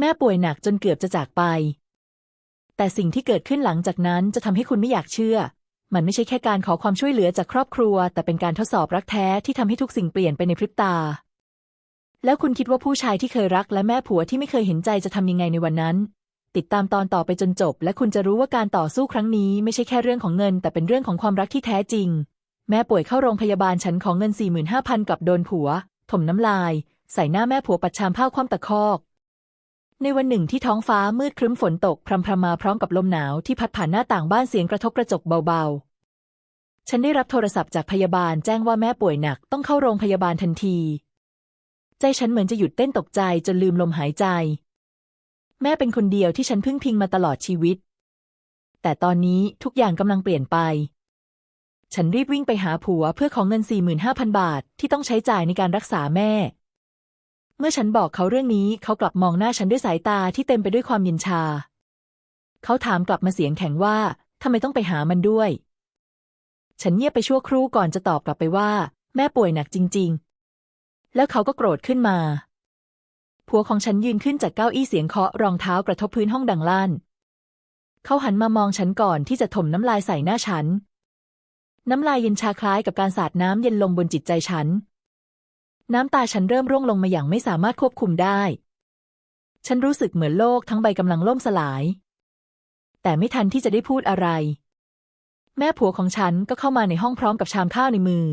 แม่ป่วยหนักจนเกือบจะจากไป แต่สิ่งที่เกิดขึ้นหลังจากนั้นจะทำให้คุณไม่อยากเชื่อ มันไม่ใช่แค่การขอความช่วยเหลือจากครอบครัว แต่เป็นการทดสอบรักแท้ที่ทำให้ทุกสิ่งเปลี่ยนไปในพริบตา แล้วคุณคิดว่าผู้ชายที่เคยรักและแม่ผัวที่ไม่เคยเห็นใจจะทำยังไงในวันนั้น ติดตามตอนต่อไปจนจบ และคุณจะรู้ว่าการต่อสู้ครั้งนี้ไม่ใช่แค่เรื่องของเงิน แต่เป็นเรื่องของความรักที่แท้จริง แม่ป่วยเข้าโรงพยาบาลฉันของเงิน45,000กับโดนผัวถมน้ำลาย ใส่หน้าแม่ผัวปัดชามผ้าคว่ำตะคอก ในวันหนึ่งที่ท้องฟ้ามืดครึ้มฝนตก พรำพรำมาพร้อมกับลมหนาวที่พัดผ่านหน้าต่างบ้านเสียงกระทบกระจกเบาๆ ฉันได้รับโทรศัพท์จากพยาบาลแจ้งว่าแม่ป่วยหนักต้องเข้าโรงพยาบาลทันที ใจฉันเหมือนจะหยุดเต้นตกใจจนลืมลมหายใจ แม่เป็นคนเดียวที่ฉันพึ่งพิงมาตลอดชีวิต แต่ตอนนี้ทุกอย่างกำลังเปลี่ยนไป ฉันรีบวิ่งไปหาผัวเพื่อของเงิน 45,000 บาทที่ต้องใช้จ่ายในการรักษาแม่ เมื่อฉันบอกเขาเรื่องนี้เขากลับมองหน้าฉันด้วยสายตาที่เต็มไปด้วยความเย็นชา เขาถามกลับมาเสียงแข็งว่าทำไมต้องไปหามันด้วย ฉันเงียบไปชั่วครู่ก่อนจะตอบกลับไปว่า แม่ป่วยหนักจริง ๆ แล้วเขาก็โกรธขึ้นมา ผัวของฉันยืนขึ้นจากเก้าอี้เสียงเคาะรองเท้ากระทบพื้นห้องดังลั่น เขาหันมามองฉันก่อนที่จะถมน้ำลายใส่หน้าฉัน น้ำลายเย็นชาคล้ายกับการสาดน้ำเย็นลงบนจิตใจฉัน น้ำตาฉันเริ่มร่วงลงมาอย่างไม่สามารถควบคุมได้ ฉันรู้สึกเหมือนโลกทั้งใบกำลังล่มสลาย แต่ไม่ทันที่จะได้พูดอะไร แม่ผัวของฉันก็เข้ามาในห้องพร้อมกับชามข้าวในมือ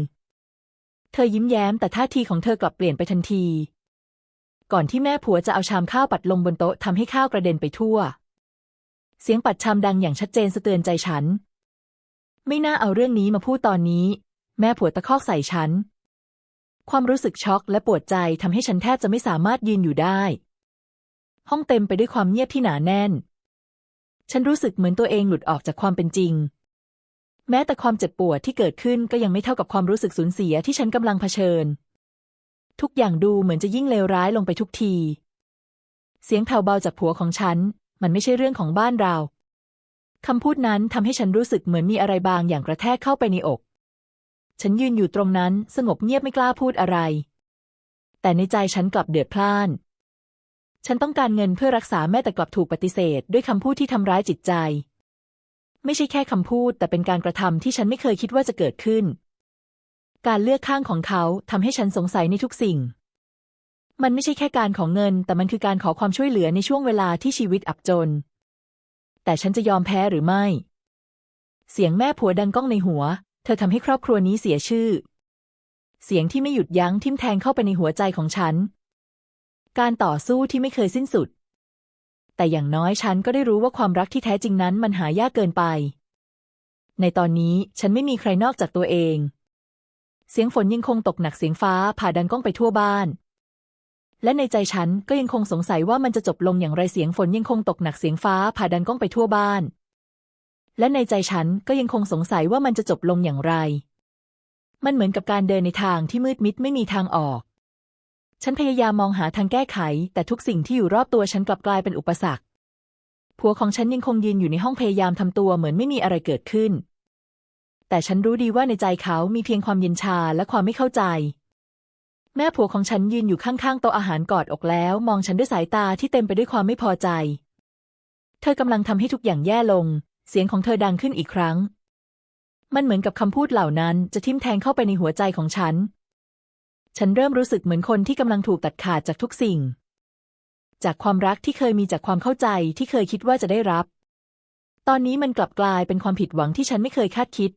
เธอยิ้มแย้มแต่ท่าทีของเธอกลับเปลี่ยนไปทันที ก่อนที่แม่ผัวจะเอาชามข้าวปัดลงบนโต๊ะทำให้ข้าวกระเด็นไปทั่ว เสียงปัดชามดังอย่างชัดเจนสะเตือนใจฉัน ไม่น่าเอาเรื่องนี้มาพูดตอนนี้ แม่ผัวตะคอกใส่ฉัน ความรู้สึกช็อกและปวดใจทำให้ฉันแทบจะไม่สามารถยืนอยู่ได้ ห้องเต็มไปด้วยความเงียบที่หนาแน่น ฉันรู้สึกเหมือนตัวเองหลุดออกจากความเป็นจริง แม้แต่ความเจ็บปวดที่เกิดขึ้นก็ยังไม่เท่ากับความรู้สึกสูญเสียที่ฉันกำลังเผชิญ ทุกอย่างดูเหมือนจะยิ่งเลวร้ายลงไปทุกที เสียงแผ่วเบาจากผัวของฉัน มันไม่ใช่เรื่องของบ้านเราคำพูดนั้นทำให้ฉันรู้สึกเหมือนมีอะไรบางอย่างกระแทกเข้าไปในอก ฉันยืนอยู่ตรงนั้นสงบเงียบไม่กล้าพูดอะไร แต่ในใจฉันกลับเดือดพล่าน ฉันต้องการเงินเพื่อรักษาแม่แต่กลับถูกปฏิเสธ ด้วยคำพูดที่ทำร้ายจิตใจ ไม่ใช่แค่คำพูด แต่เป็นการกระทำที่ฉันไม่เคยคิดว่าจะเกิดขึ้น การเลือกข้างของเขาทำให้ฉันสงสัยในทุกสิ่ง มันไม่ใช่แค่การของเงิน แต่มันคือการขอความช่วยเหลือในช่วงเวลาที่ชีวิตอับจน แต่ฉันจะยอมแพ้หรือไม่ เสียงแม่ผัวดังก้องในหัว ธอทำให้ครอบครัวนี้เสียชื่อ เสียงที่ไม่หยุดยั้งทิ่มแทงเข้าไปในหัวใจของฉัน การต่อสู้ที่ไม่เคยสิ้นสุด แต่อย่างน้อยฉันก็ได้รู้ว่าความรักที่แท้จริงนั้นมันหายากเกินไป ในตอนนี้ฉันไม่มีใครนอกจากตัวเอง เสียงฝนยังคงตกหนักเสียงฟ้าผ่าดังก้องไปทั่วบ้าน และในใจฉันก็ยังคงสงสัยว่ามันจะจบลงอย่างไรเสียงฝนยังคงตกหนักเสียงฟ้าผ่าดังก้องไปทั่วบ้าน และในใจฉันก็ยังคงสงสัยว่ามันจะจบลงอย่างไร มันเหมือนกับการเดินในทางที่มืดมิดไม่มีทางออก ฉันพยายามมองหาทางแก้ไข แต่ทุกสิ่งที่อยู่รอบตัวฉันกลับกลายเป็นอุปสรรค ผัวของฉันยังคงยืนอยู่ในห้องพยายามทำตัวเหมือนไม่มีอะไรเกิดขึ้น แต่ฉันรู้ดีว่าในใจเขามีเพียงความเย็นชาและความไม่เข้าใจ แม่ผัวของฉันยืนอยู่ข้างๆโต๊ะอาหารกอดอกแล้ว มองฉันด้วยสายตาที่เต็มไปด้วยความไม่พอใจ เธอกำลังทำให้ทุกอย่างแย่ลง เสียงของเธอดังขึ้นอีกครั้ง มันเหมือนกับคำพูดเหล่านั้นจะทิ่มแทงเข้าไปในหัวใจของฉัน ฉันเริ่มรู้สึกเหมือนคนที่กำลังถูกตัดขาดจากทุกสิ่ง จากความรักที่เคยมีจากความเข้าใจที่เคยคิดว่าจะได้รับ ตอนนี้มันกลับกลายเป็นความผิดหวังที่ฉันไม่เคยคาดคิด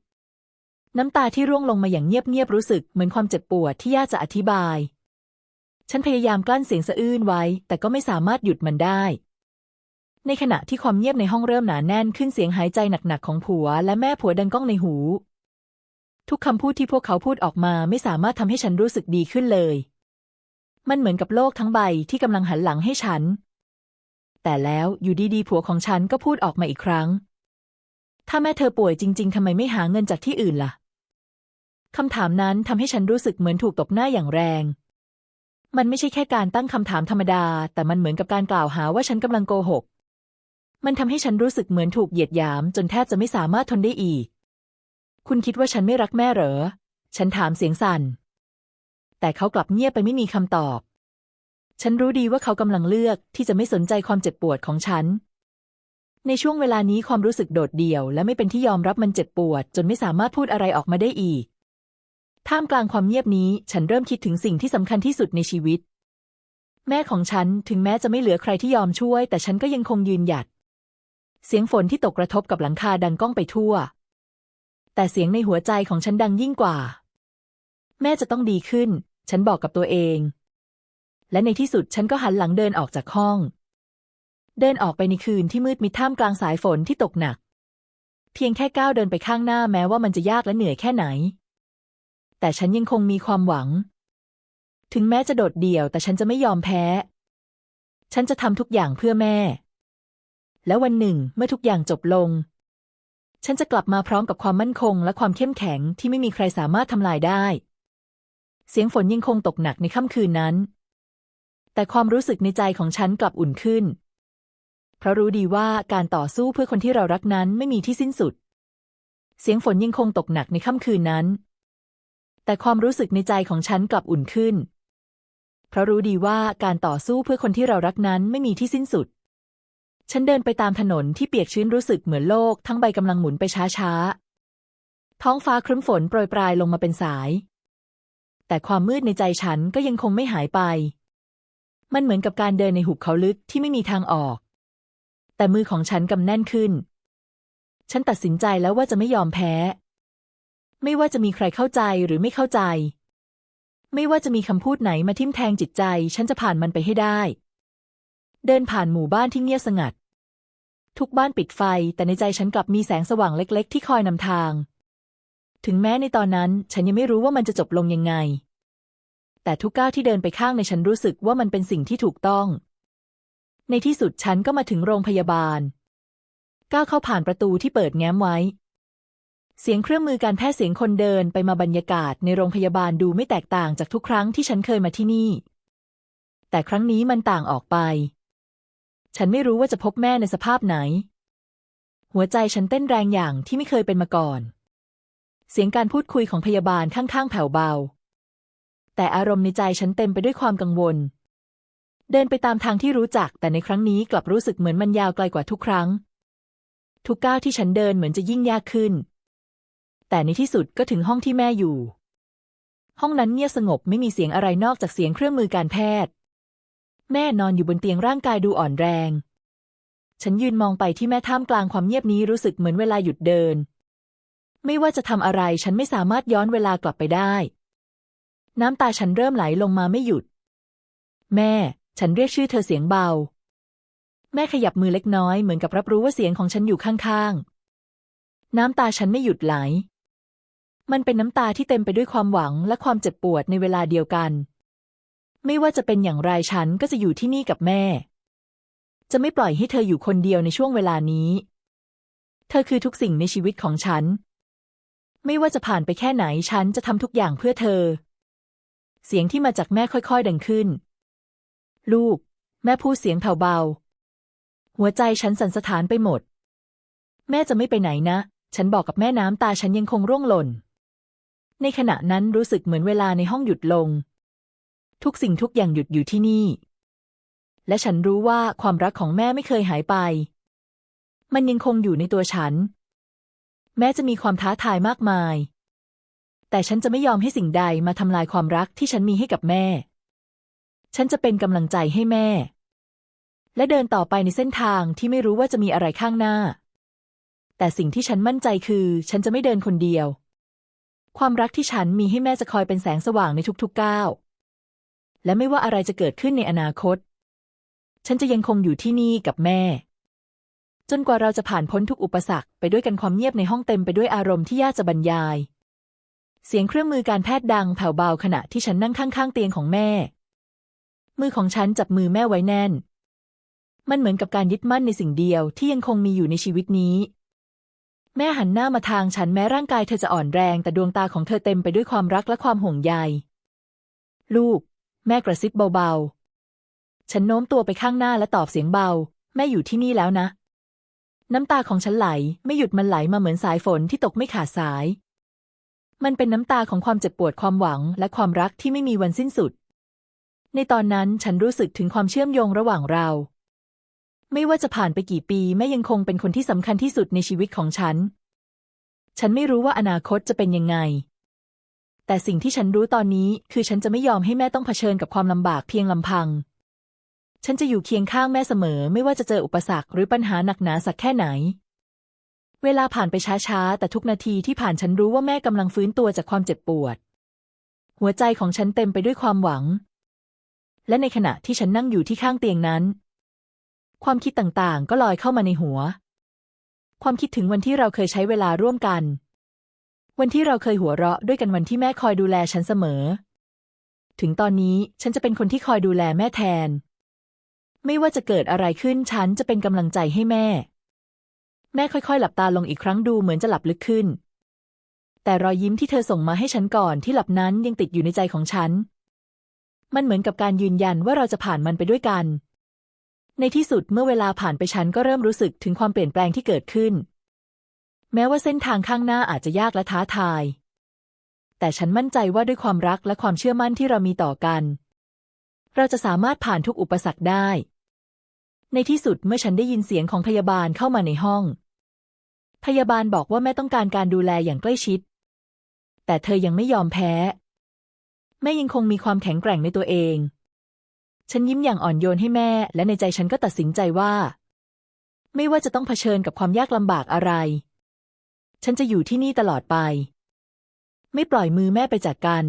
น้ำตาที่ร่วงลงมาอย่างเงียบๆรู้สึกเหมือนความเจ็บปวดที่ยากจะอธิบาย ฉันพยายามกลั้นเสียงสะอื้นไว้ แต่ก็ไม่สามารถหยุดมันได้ ในขณะที่ความเงียบในห้องเริ่มหนาแน่นขึ้นเสียงหายใจหนักๆของผัว และแม่ผัวดังก้องในหู ทุกคำพูดที่พวกเขาพูดออกมาไม่สามารถทำให้ฉันรู้สึกดีขึ้นเลย มันเหมือนกับโลกทั้งใบที่กำลังหันหลังให้ฉัน แต่แล้วอยู่ดีๆ ผัวของฉันก็พูดออกมาอีกครั้ง ถ้าแม่เธอป่วยจริง ๆทำไมไม่หาเงินจากที่อื่นล่ะคำถามนั้นทำให้ฉันรู้สึกเหมือนถูกตบหน้าอย่างแรง มันไม่ใช่แค่การตั้งคำถามธรรมดา แต่มันเหมือนกับการกล่าวหาว่าฉันกำลังโกหก มันทำให้ฉันรู้สึกเหมือนถูกเหยียดหยาม จนแทบจะไม่สามารถทนได้อีก คุณคิดว่าฉันไม่รักแม่เหรอ ฉันถามเสียงสั่น แต่เขากลับเงียบไปไม่มีคำตอบ ฉันรู้ดีว่าเขากำลังเลือกที่จะไม่สนใจความเจ็บปวดของฉัน ในช่วงเวลานี้ความรู้สึกโดดเดี่ยว และไม่เป็นที่ยอมรับมันเจ็บปวด จนไม่สามารถพูดอะไรออกมาได้อีก ท่ามกลางความเงียบนี้ ฉันเริ่มคิดถึงสิ่งที่สำคัญที่สุดในชีวิต แม่ของฉันถึงแม้จะไม่เหลือใครที่ยอมช่วย แต่ฉันก็ยังคงยืนหยัด เสียงฝนที่ตกกระทบกับหลังคาดังก้องไปทั่ว แต่เสียงในหัวใจของฉันดังยิ่งกว่า แม่จะต้องดีขึ้น ฉันบอกกับตัวเอง และในที่สุดฉันก็หันหลังเดินออกจากห้อง เดินออกไปในคืนที่มืดมิดท่ามกลางสายฝนที่ตกหนัก เพียงแค่ก้าวเดินไปข้างหน้าแม้ว่ามันจะยากและเหนื่อยแค่ไหน แต่ฉันยังคงมีความหวัง ถึงแม้จะโดดเดี่ยวแต่ฉันจะไม่ยอมแพ้ ฉันจะทำทุกอย่างเพื่อแม่ และวันหนึ่งเมื่อทุกอย่างจบลง ฉันจะกลับมาพร้อมกับความมั่นคง และความเข้มแข็งที่ไม่มีใครสามารถทำลายได้ เสียงฝนยังคงตกหนักในค่ำคืนนั้น แต่ความรู้สึกในใจของฉันกลับอุ่นขึ้น เพราะรู้ดีว่าการต่อสู้เพื่อคนที่เรารักนั้นไม่มีที่สิ้นสุด เสียงฝนยังคงตกหนักในค่ำคืนนั้น แต่ความรู้สึกในใจของฉันกลับอุ่นขึ้น เพราะรู้ดีว่าการต่อสู้เพื่อคนที่เรารักนั้นไม่มีที่สิ้นสุด ฉันเดินไปตามถนนที่เปียกชื้นรู้สึกเหมือนโลกทั้งใบกำลังหมุนไปช้าๆ ท้องฟ้าครึ้มฝนโปรยปลายลงมาเป็นสาย แต่ความมืดในใจฉันก็ยังคงไม่หายไป มันเหมือนกับการเดินในหุบเขาลึกที่ไม่มีทางออก แต่มือของฉันกำแน่นขึ้น ฉันตัดสินใจแล้วว่าจะไม่ยอมแพ้ ไม่ว่าจะมีใครเข้าใจหรือไม่เข้าใจ ไม่ว่าจะมีคำพูดไหนมาทิ่มแทงจิตใจ ฉันจะผ่านมันไปให้ได้เดินผ่านหมู่บ้านที่เงียบสงัด ทุกบ้านปิดไฟ แต่ในใจฉันกลับมีแสงสว่างเล็ก ๆ ที่คอยนำทาง ถึงแม้ในตอนนั้นฉันยังไม่รู้ว่ามันจะจบลงยังไง แต่ทุกก้าวที่เดินไปข้างในฉันรู้สึกว่ามันเป็นสิ่งที่ถูกต้อง ในที่สุดฉันก็มาถึงโรงพยาบาล ก้าวเข้าผ่านประตูที่เปิดแง้มไว้ เสียงเครื่องมือการแพทย์เสียงคนเดินไปมาบรรยากาศในโรงพยาบาลดูไม่แตกต่างจากทุกครั้งที่ฉันเคยมาที่นี่ แต่ครั้งนี้มันต่างออกไป ฉันไม่รู้ว่าจะพบแม่ในสภาพไหน หัวใจฉันเต้นแรงอย่างที่ไม่เคยเป็นมาก่อน เสียงการพูดคุยของพยาบาลข้างๆแผ่วเบา แต่อารมณ์ในใจฉันเต็มไปด้วยความกังวล เดินไปตามทางที่รู้จัก แต่ในครั้งนี้กลับรู้สึกเหมือนมันยาวไกลกว่าทุกครั้ง ทุกก้าวที่ฉันเดินเหมือนจะยิ่งยากขึ้น แต่ในที่สุดก็ถึงห้องที่แม่อยู่ ห้องนั้นเงียบสงบไม่มีเสียงอะไรนอกจากเสียงเครื่องมือการแพทย์ แม่นอนอยู่บนเตียงร่างกายดูอ่อนแรง ฉันยืนมองไปที่แม่ท่ามกลางความเงียบนี้รู้สึกเหมือนเวลาหยุดเดิน ไม่ว่าจะทำอะไรฉันไม่สามารถย้อนเวลากลับไปได้ น้ำตาฉันเริ่มไหลลงมาไม่หยุด แม่ ฉันเรียกชื่อเธอเสียงเบา แม่ขยับมือเล็กน้อยเหมือนกับรับรู้ว่าเสียงของฉันอยู่ข้างๆ น้ำตาฉันไม่หยุดไหล มันเป็นน้ำตาที่เต็มไปด้วยความหวังและความเจ็บปวดในเวลาเดียวกัน ไม่ว่าจะเป็นอย่างไรฉันก็จะอยู่ที่นี่กับแม่ จะไม่ปล่อยให้เธออยู่คนเดียวในช่วงเวลานี้ เธอคือทุกสิ่งในชีวิตของฉัน ไม่ว่าจะผ่านไปแค่ไหนฉันจะทำทุกอย่างเพื่อเธอ เสียงที่มาจากแม่ค่อยๆ ดังขึ้น ลูก แม่พูดเสียงแผ่วเบา หัวใจฉันสั่นสะท้านไปหมด แม่จะไม่ไปไหนนะ ฉันบอกกับแม่น้ำตาฉันยังคงร่วงหล่น ในขณะนั้นรู้สึกเหมือนเวลาในห้องหยุดลง ทุกสิ่งทุกอย่างหยุดอยู่ที่นี่ และฉันรู้ว่าความรักของแม่ไม่เคยหายไป มันยังคงอยู่ในตัวฉัน แม้จะมีความท้าทายมากมาย แต่ฉันจะไม่ยอมให้สิ่งใดมาทำลายความรักที่ฉันมีให้กับแม่ ฉันจะเป็นกำลังใจให้แม่ และเดินต่อไปในเส้นทางที่ไม่รู้ว่าจะมีอะไรข้างหน้า แต่สิ่งที่ฉันมั่นใจคือฉันจะไม่เดินคนเดียว ความรักที่ฉันมีให้แม่จะคอยเป็นแสงสว่างในทุกๆก้าว และไม่ว่าอะไรจะเกิดขึ้นในอนาคต ฉันจะยังคงอยู่ที่นี่กับแม่ จนกว่าเราจะผ่านพ้นทุกอุปสรรคไปด้วยกันความเงียบในห้องเต็มไปด้วยอารมณ์ที่ยากจะบรรยาย เสียงเครื่องมือการแพทย์ดังแผ่วเบาขณะที่ฉันนั่งข้างๆเตียงของแม่ มือของฉันจับมือแม่ไว้แน่น มันเหมือนกับการยึดมั่นในสิ่งเดียวที่ยังคงมีอยู่ในชีวิตนี้แม่หันหน้ามาทางฉันแม้ร่างกายเธอจะอ่อนแรง แต่ดวงตาของเธอเต็มไปด้วยความรักและความห่วงใย ลูก แม่กระซิบเบาๆ ฉันโน้มตัวไปข้างหน้าและตอบเสียงเบา แม่อยู่ที่นี่แล้วนะ น้ำตาของฉันไหลไม่หยุดมันไหลมาเหมือนสายฝนที่ตกไม่ขาดสาย มันเป็นน้ำตาของความเจ็บปวดความหวังและความรักที่ไม่มีวันสิ้นสุด ในตอนนั้นฉันรู้สึกถึงความเชื่อมโยงระหว่างเราไม่ว่าจะผ่านไปกี่ปีแม่ยังคงเป็นคนที่สำคัญที่สุดในชีวิตของฉัน ฉันไม่รู้ว่าอนาคตจะเป็นยังไง แต่สิ่งที่ฉันรู้ตอนนี้คือฉันจะไม่ยอมให้แม่ต้องเผชิญกับความลำบากเพียงลำพัง ฉันจะอยู่เคียงข้างแม่เสมอ ไม่ว่าจะเจออุปสรรคหรือปัญหาหนักหนาสักแค่ไหน เวลาผ่านไปช้าๆ แต่ทุกนาทีที่ผ่านฉันรู้ว่าแม่กำลังฟื้นตัวจากความเจ็บปวด หัวใจของฉันเต็มไปด้วยความหวัง และในขณะที่ฉันนั่งอยู่ที่ข้างเตียงนั้น ความคิดต่างๆ ก็ลอยเข้ามาในหัว ความคิดถึงวันที่เราเคยใช้เวลาร่วมกัน วันที่เราเคยหัวเราะด้วยกันวันที่แม่คอยดูแลฉันเสมอ ถึงตอนนี้ฉันจะเป็นคนที่คอยดูแลแม่แทน ไม่ว่าจะเกิดอะไรขึ้นฉันจะเป็นกำลังใจให้แม่ แม่ค่อยๆ หลับตาลงอีกครั้งดูเหมือนจะหลับลึกขึ้น แต่รอยยิ้มที่เธอส่งมาให้ฉันก่อนที่หลับนั้นยังติดอยู่ในใจของฉัน มันเหมือนกับการยืนยันว่าเราจะผ่านมันไปด้วยกัน ในที่สุดเมื่อเวลาผ่านไปฉันก็เริ่มรู้สึกถึงความเปลี่ยนแปลงที่เกิดขึ้น แม้ว่าเส้นทางข้างหน้าอาจจะยากและท้าทาย แต่ฉันมั่นใจว่าด้วยความรักและความเชื่อมั่นที่เรามีต่อกัน เราจะสามารถผ่านทุกอุปสรรคได้ ในที่สุดเมื่อฉันได้ยินเสียงของพยาบาลเข้ามาในห้อง พยาบาลบอกว่าแม่ต้องการการดูแลอย่างใกล้ชิด แต่เธอยังไม่ยอมแพ้ แม่ยังคงมีความแข็งแกร่งในตัวเอง ฉันยิ้มอย่างอ่อนโยนให้แม่ และในใจฉันก็ตัดสินใจว่า ไม่ว่าจะต้องเผชิญกับความยากลำบากอะไร ฉันจะอยู่ที่นี่ตลอดไป ไม่ปล่อยมือแม่ไปจากกัน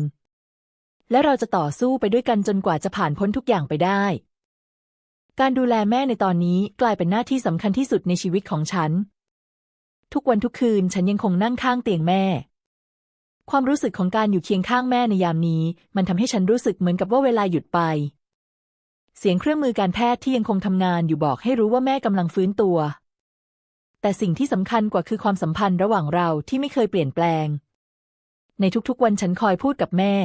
และเราจะต่อสู้ไปด้วยกันจนกว่าจะผ่านพ้นทุกอย่างไปได้ การดูแลแม่ในตอนนี้กลายเป็นหน้าที่สำคัญที่สุดในชีวิตของฉัน ทุกวันทุกคืนฉันยังคงนั่งข้างเตียงแม่ ความรู้สึกของการอยู่เคียงข้างแม่ในยามนี้ มันทำให้ฉันรู้สึกเหมือนกับว่าเวลาหยุดไป เสียงเครื่องมือการแพทย์ที่ยังคงทำงานอยู่บอกให้รู้ว่าแม่กำลังฟื้นตัว แต่สิ่งที่สำคัญกว่าคือความสัมพันธ์ระหว่างเราที่ไม่เคยเปลี่ยนแปลง ในทุกๆวันฉันคอยพูดกับแม่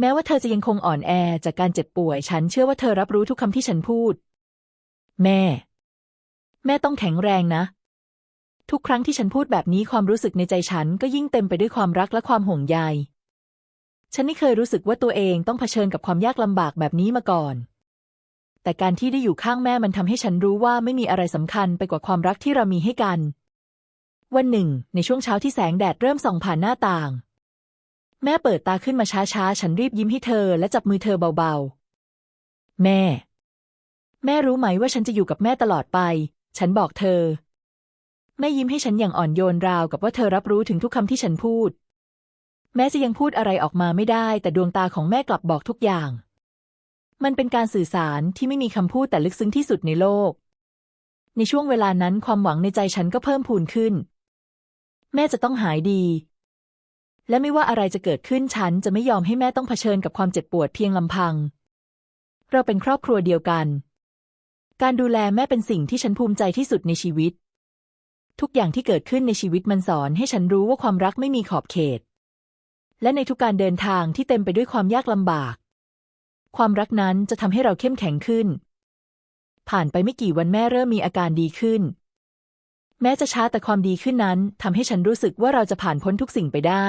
แม้ว่าเธอจะยังคงอ่อนแอจากการเจ็บป่วย ฉันเชื่อว่าเธอรับรู้ทุกคำที่ฉันพูด แม่ แม่ต้องแข็งแรงนะ ทุกครั้งที่ฉันพูดแบบนี้ความรู้สึกในใจฉันก็ยิ่งเต็มไปด้วยความรักและความห่วงใย ฉันไม่เคยรู้สึกว่าตัวเองต้องเผชิญกับความยากลำบากแบบนี้มาก่อน แต่การที่ได้อยู่ข้างแม่มันทำให้ฉันรู้ว่าไม่มีอะไรสำคัญไปกว่าความรักที่เรามีให้กัน วันหนึ่ง ในช่วงเช้าที่แสงแดดเริ่มส่องผ่านหน้าต่าง แม่เปิดตาขึ้นมาช้าๆ ฉันรีบยิ้มให้เธอและจับมือเธอเบาๆ แม่ แม่รู้ไหมว่าฉันจะอยู่กับแม่ตลอดไป ฉันบอกเธอ แม่ยิ้มให้ฉันอย่างอ่อนโยนราวกับว่าเธอรับรู้ถึงทุกคำที่ฉันพูด แม้จะยังพูดอะไรออกมาไม่ได้ แต่ดวงตาของแม่กลับบอกทุกอย่าง มันเป็นการสื่อสารที่ไม่มีคำพูดแต่ลึกซึ้งที่สุดในโลก ในช่วงเวลานั้นความหวังในใจฉันก็เพิ่มพูนขึ้น แม่จะต้องหายดี และไม่ว่าอะไรจะเกิดขึ้นฉันจะไม่ยอมให้แม่ต้องเผชิญกับความเจ็บปวดเพียงลำพัง เราเป็นครอบครัวเดียวกัน การดูแลแม่เป็นสิ่งที่ฉันภูมิใจที่สุดในชีวิต ทุกอย่างที่เกิดขึ้นในชีวิตมันสอนให้ฉันรู้ว่าความรักไม่มีขอบเขต และในทุกการเดินทางที่เต็มไปด้วยความยากลำบาก ความรักนั้นจะทำให้เราเข้มแข็งขึ้น ผ่านไปไม่กี่วันแม่เริ่มมีอาการดีขึ้น แม้จะช้าแต่ความดีขึ้นนั้นทำให้ฉันรู้สึกว่าเราจะผ่านพ้นทุกสิ่งไปได้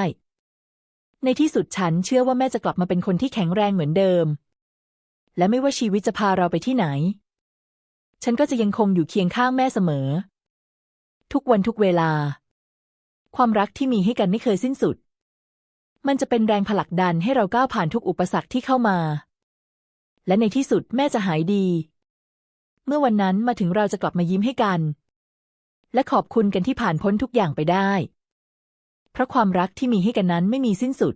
ในที่สุดฉันเชื่อว่าแม่จะกลับมาเป็นคนที่แข็งแรงเหมือนเดิม และไม่ว่าชีวิตจะพาเราไปที่ไหน ฉันก็จะยังคงอยู่เคียงข้างแม่เสมอ ทุกวันทุกเวลา ความรักที่มีให้กันไม่เคยสิ้นสุด มันจะเป็นแรงผลักดันให้เราก้าวผ่านทุกอุปสรรคที่เข้ามา และในที่สุดแม่จะหายดี เมื่อวันนั้นมาถึงเราจะกลับมายิ้มให้กัน และขอบคุณกันที่ผ่านพ้นทุกอย่างไปได้ เพราะความรักที่มีให้กันนั้นไม่มีสิ้นสุด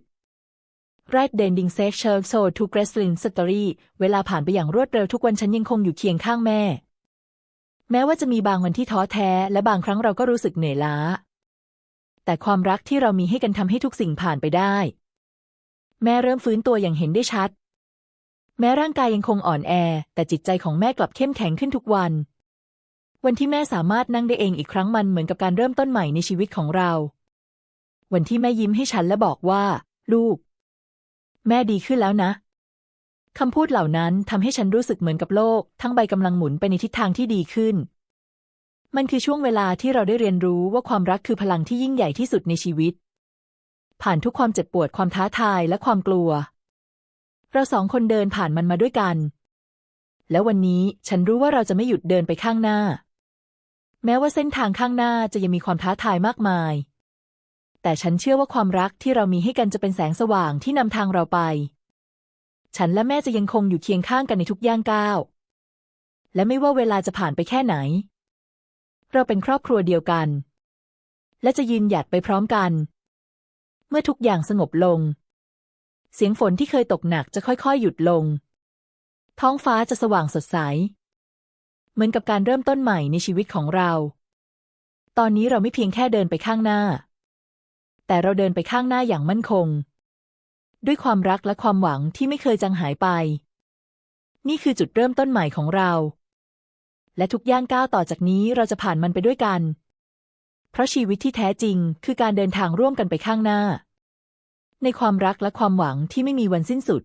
Right Dending s e x s h o So to g r e s l i n Story เวลาผ่านไปอย่างรวดเร็วทุกวันฉันยังคงอยู่เคียงข้างแม่ แม้ว่าจะมีบางวันที่ท้อแท้ และบางครั้งเราก็รู้สึกเหนื่อยล้า แต่ความรักที่เรามีให้กันทำให้ทุกสิ่งผ่านไปได้ แม่เริ่มฟื้นตัวอย่างเห็นได้ชัด แม้ร่างกายยังคงอ่อนแอ แต่จิตใจของแม่กลับเข้มแข็งขึ้นทุกวัน วันที่แม่สามารถนั่งได้เองอีกครั้งมันเหมือนกับการเริ่มต้นใหม่ในชีวิตของเรา วันที่แม่ยิ้มให้ฉันและบอกว่า ลูก แม่ดีขึ้นแล้วนะคำพูดเหล่านั้นทำให้ฉันรู้สึกเหมือนกับโลก ทั้งใบกำลังหมุนไปในทิศทางที่ดีขึ้น มันคือช่วงเวลาที่เราได้เรียนรู้ว่าความรักคือพลังที่ยิ่งใหญ่ที่สุดในชีวิต ผ่านทุกความเจ็บปวดความท้าทายและความกลัว เราสองคนเดินผ่านมันมาด้วยกัน แล้ววันนี้ฉันรู้ว่าเราจะไม่หยุดเดินไปข้างหน้า แม้ว่าเส้นทางข้างหน้าจะยังมีความท้าทายมากมาย แต่ฉันเชื่อว่าความรักที่เรามีให้กันจะเป็นแสงสว่างที่นำทางเราไป ฉันและแม่จะยังคงอยู่เคียงข้างกันในทุกย่างก้าว และไม่ว่าเวลาจะผ่านไปแค่ไหน เราเป็นครอบครัวเดียวกัน และจะยืนหยัดไปพร้อมกัน เมื่อทุกอย่างสงบลง เสียงฝนที่เคยตกหนักจะค่อยๆ หยุดลง ท้องฟ้าจะสว่างสดใส เหมือนกับการเริ่มต้นใหม่ในชีวิตของเรา ตอนนี้เราไม่เพียงแค่เดินไปข้างหน้า แต่เราเดินไปข้างหน้าอย่างมั่นคง ด้วยความรักและความหวังที่ไม่เคยจางหายไป นี่คือจุดเริ่มต้นใหม่ของเรา และทุกย่างก้าวต่อจากนี้เราจะผ่านมันไปด้วยกัน เพราะชีวิตที่แท้จริงคือการเดินทางร่วมกันไปข้างหน้า ในความรักและความหวังที่ไม่มีวันสิ้นสุด